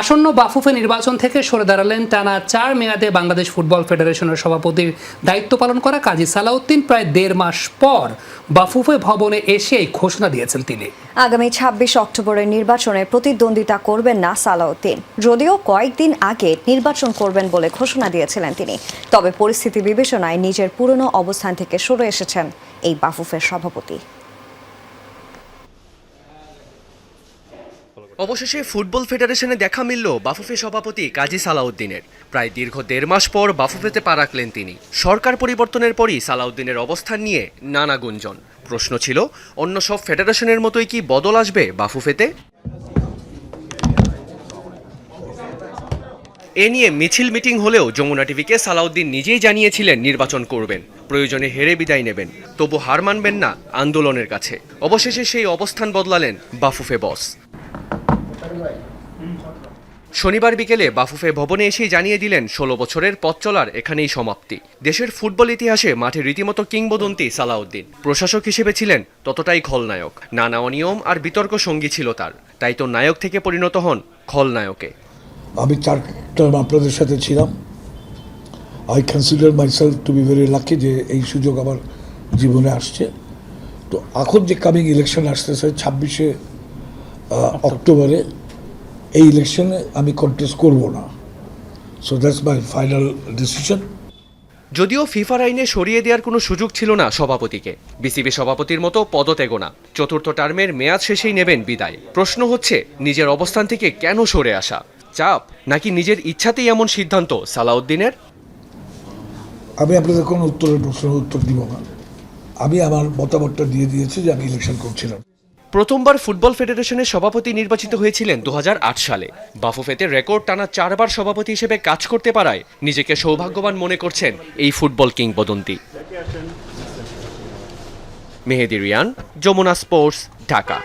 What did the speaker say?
আসন্ন বাফুফে নির্বাচন থেকে সরে দাঁড়ালেন টানা চার মেয়াদে বাংলাদেশ ফুটবল ফেডারেশনের সভাপতির দায়িত্ব পালন করা কাজী সালাউদ্দিন প্রায় দেড় মাস পর বাফুফে ভবনে এসে ঘোষণা দিয়েছেন তিনি। আগামী ছাব্বিশ অক্টোবরের নির্বাচনে প্রতিদ্বন্দ্বিতা করবেন না সালাউদ্দিন। যদিও কয়েকদিন আগে নির্বাচন করবেন বলে ঘোষণা দিয়েছিলেন তিনি। তবে পরিস্থিতি বিবেচনায় নিজের পুরনো অবস্থান থেকে সরে এসেছেন এই বাফুফের সভাপতি। অবশেষে ফুটবল ফেডারেশনে দেখা মিলল বাফুফে সভাপতি কাজী সালাউদ্দিনের। প্রায় দীর্ঘ দেড় মাস পর বাফুফেতে পা রাখলেন তিনি। সরকার পরিবর্তনের পরই সালাউদ্দিনের অবস্থান নিয়ে নানা গুঞ্জন। প্রশ্ন ছিল, অন্য সব ফেডারেশনের মতোই কি বদল আসবে বাফুফেতে? এ নিয়ে মিছিল মিটিং হলেও যমুনা টিভিকে সালাউদ্দিন নিজেই জানিয়েছিলেন নির্বাচন করবেন। প্রয়োজনে হেরে বিদায় নেবেন। তবু হার মানবেন না আন্দোলনের কাছে। অবশেষে সেই অবস্থান বদলালেন বাফুফে বস। শনিবার বিকেলে বাফুফে ভবনে এসেই জানিয়ে দিলেন ষোলো বছরের পথ চলার এখানেই সমাপ্তি। দেশের ফুটবল ইতিহাসে মাঠে রীতিমতো কিংবদন্তি সালাউদ্দিন। প্রশাসক হিসেবে ছিলেন ততটাই খলনায়ক। নানা অনিয়ম আর বিতর্ক সঙ্গী ছিল তার। তাই তো নায়ক থেকে পরিণত হন খলনায়কে। আমি চার টার্ম আপনাদের সাথে ছিলাম। I consider myself to be very lucky যে এই সুযোগ আমার জীবনে আসছে। তো এখন যে কামিং ইলেকশন আসতেছে ছাব্বিশে অক্টোবরে এই ইলেকশনে আমি কন্টেস্ট করব না। So that's my final decision যদিও ফিফার আইনে সরিয়ে দেওয়ার কোনো সুযোগ ছিল না সভাপতিকে। বিসিবি সভাপতির মতো পদত্যাগও না। চতুর্থ টার্মের মেয়াদ শেষেই নেবেন বিদায়। প্রশ্ন হচ্ছে নিজের অবস্থান থেকে কেন সরে আসা? চাপ নাকি নিজের ইচ্ছাতেই এমন সিদ্ধান্ত সালাউদ্দিনের? আমি আপনাদের কোনো উত্তরের প্রশ্নের উত্তর দিব না। আমি আমার মতামতটা দিয়ে দিয়েছি যে আমি ইলেকশন করছিলাম। প্রথমবার ফুটবল ফেডারেশনের সভাপতি নির্বাচিত হয়েছিলেন দু হাজার আট সালে। বাফুফেতে রেকর্ড টানা চারবার সভাপতি হিসেবে কাজ করতে পারায় নিজেকে সৌভাগ্যবান মনে করছেন এই ফুটবল কিংবদন্তি। মেহেদি রিয়ান, যমুনা স্পোর্টস, ঢাকা।